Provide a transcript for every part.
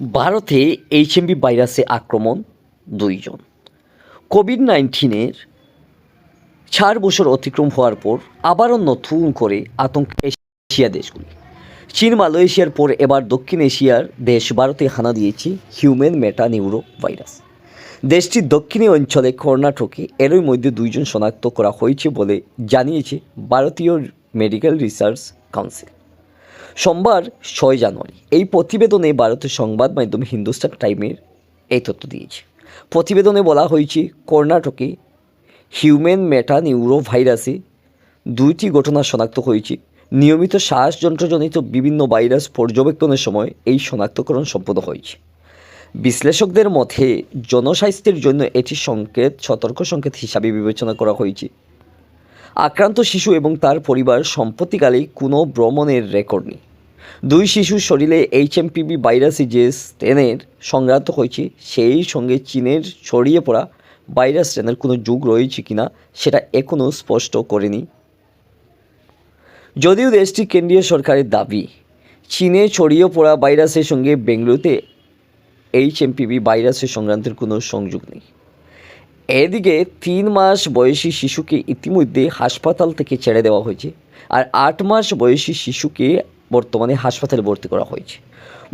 ভারতে এইচএমবি ভাইরাসে আক্রমণ, দুইজন। কোভিড নাইন্টিনের চার বছর অতিক্রম হওয়ার পর আবারও নতুন করে আতঙ্ক এশিয়া দেশগুলি। চীন, মালয়েশিয়ার পর এবার দক্ষিণ এশিয়ার দেশ ভারতে হানা দিয়েছে হিউম্যান মেটা নিউরো ভাইরাস দেশটির দক্ষিণী অঞ্চলে কর্ণাটকে এরই মধ্যে দুইজন শনাক্ত করা হয়েছে বলে জানিয়েছে ভারতীয় মেডিকেল রিসার্চ কাউন্সিল। সোমবার ছয় জানুয়ারি এই প্রতিবেদনে ভারতের সংবাদ মাধ্যম হিন্দুস্তান টাইমের এই তথ্য দিয়েছে। প্রতিবেদনে বলা হয়েছে, কর্ণাটকে হিউম্যান মেটা নিউরো ভাইরাসে দুইটি ঘটনা শনাক্ত হয়েছে। নিয়মিত শ্বাসযন্ত্রজনিত বিভিন্ন ভাইরাস পর্যবেক্ষণের সময় এই শনাক্তকরণ সম্পন্ন হয়েছে। বিশ্লেষকদের মতে, জনস্বাস্থ্যের জন্য এটি সংকেত, সতর্ক সংকেত হিসাবে বিবেচনা করা হয়েছে। আক্রান্ত শিশু এবং তার পরিবার সম্প্রতিকালে কোনো ভ্রমণের রেকর্ড নেই। দুই শিশুর শরীরে এইচএমপিভি ভাইরাসে যে স্ট্রেনের সংক্রান্ত হয়েছে, সেই সঙ্গে চীনের ছড়িয়ে পড়া ভাইরাস স্ট্রেনের কোনো যুগ রয়েছে কিনা, সেটা এখনও স্পষ্ট করেনি। যদিও দেশটি কেন্দ্রীয় সরকারের দাবি, চীনে ছড়িয়ে পড়া ভাইরাসের সঙ্গে বেঙ্গালুরুতে এইচএমপিভি ভাইরাসের সংক্রান্তের কোনো সংযোগ নেই। এদিকে তিন মাস বয়সী শিশুকে ইতিমধ্যে হাসপাতাল থেকে ছেড়ে দেওয়া হয়েছে আর আট মাস বয়সী শিশুকে বর্তমানে হাসপাতালে ভর্তি করা হয়েছে।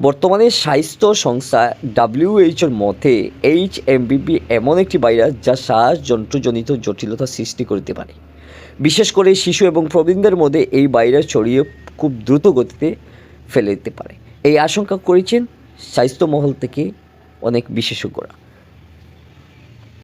বর্তমানে স্বাস্থ্য সংস্থা ডাব্লিউএইচওর মতে এইচ এমবিপি এমন একটি ভাইরাস যা শ্বাস যন্ত্রজনিত জটিলতা সৃষ্টি করতে পারে। বিশেষ করে শিশু এবং প্রবীণদের মধ্যে এই ভাইরাস ছড়িয়ে খুব দ্রুত গতিতে ফেলে দিতে পারে। এই আশঙ্কা করেছেন স্বাস্থ্যমহল থেকে অনেক বিশেষজ্ঞরা।